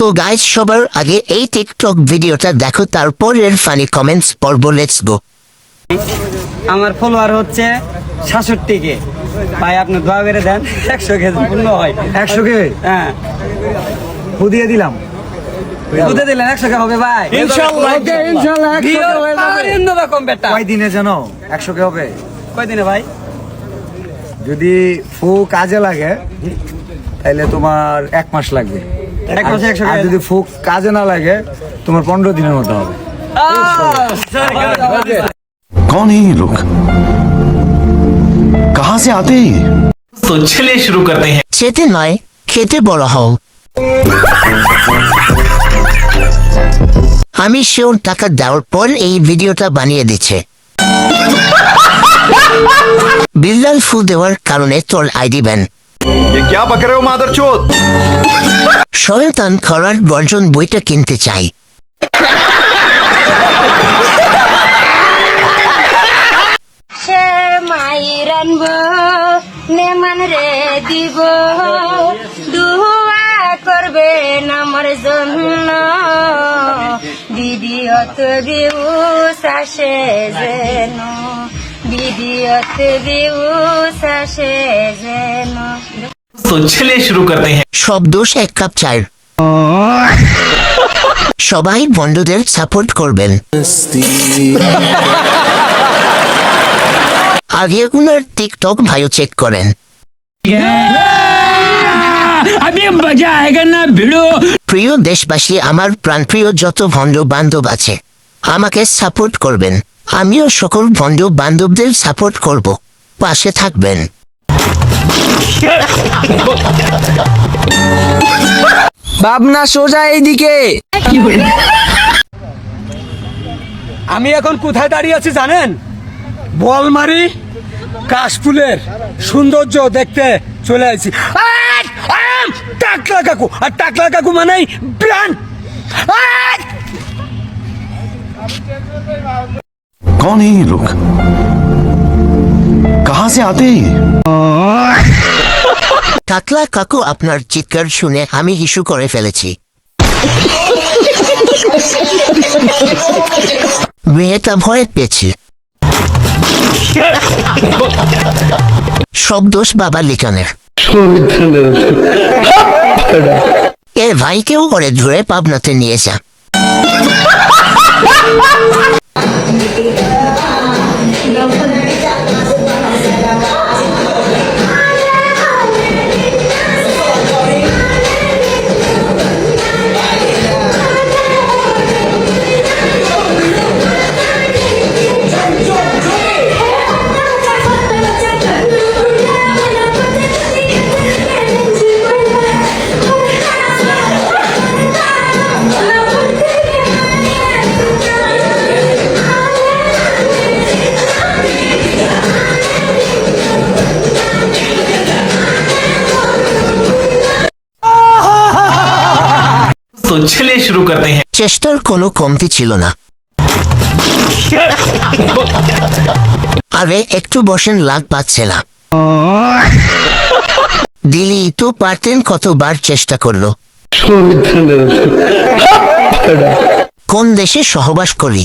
তো গাইজ সবার আগে এই টিকটক ভিডিওটা দেখো তারপরের ফানি কমেন্টস পর্ব লেটস গো আমার ফলোয়ার হচ্ছে সাতষট্টি কে ভাই আপনি দোয়া করে দেন একশো কে পূর্ণ হয়। একশো কে? হ্যাঁ। দিয়ে দিলাম। বুঝে দিলেন একশো কে হবে ভাই। ইনশাল্লাহ কয় দিনে? যেন একশো কে হবে? কয়দিনে ভাই? যদি ফু কাজে লাগে তাহলে তোমার এক মাস লাগবে। আর কে যদি ফু কাজে না লাগে তোমার পনেরো দিনের মতো হবে कौन है ये लोग कहां से आते हैं ये? तो चलिए शुरू करते हैं চেতে নয় খেতে বড় হও আমি শিওর টাকা দেওয়ার পর এই ভিডিওটা বানিয়ে দিচ্ছে বিল্লাল ফু দেওয়ার কারণে তোর আইডি ব্যান ये क्या बक रहे हो मादर শয়তান খরার বর্জন বইটা কিনতে চাই। রে দুয়া করবে জন্য। দিদিয়ত বিউস আসে যেন। দিদিয়ত বিউস আসে যেন। तो चलिए शुरू करते हैं সব দোষ এক কাপ চায়ের সবাই বন্ধুদের সাপোর্ট করবেন আগে উনার টিকটক ভাইও চেক করেন প্রিয় দেশবাসী আমার প্রাণপ্রিয় যত বন্ধু বান্ধব আছে আমাকে সাপোর্ট করবেন আমিও সকল বন্ধু বান্ধবদের সাপোর্ট করব পাশে থাকবেন ভাবনা সোজা এইদিকে আমি এখন কোথায় দাঁড়িয়ে আছি জানেন বলমারি কাশফুলের সৌন্দর্য দেখতে চলে আসছি আয়! আয়! টাকলা কাকু আর টাকলা কাকু মানেই ব্র্যান্ড कौन है ये लोग कहां से आते हैं ये? টাকলা কাকু আপনার চিৎকার শুনে আমি ইস্যু করে ফেলেছি। মেয়েটা ভয় পেয়েছে। সব দোষ বাবা লিটনের। এ ভাইকেও করে ধরে পাবনাতে নিয়ে যা। तो चलिए शुरू करते हैं চেষ্টার কোনো কমতি ছিল না আরে একটু বসেন লাগ পাচ্ছে না দিলি তো পারতেন কতবার চেষ্টা করলো কোন দেশে সহবাস করি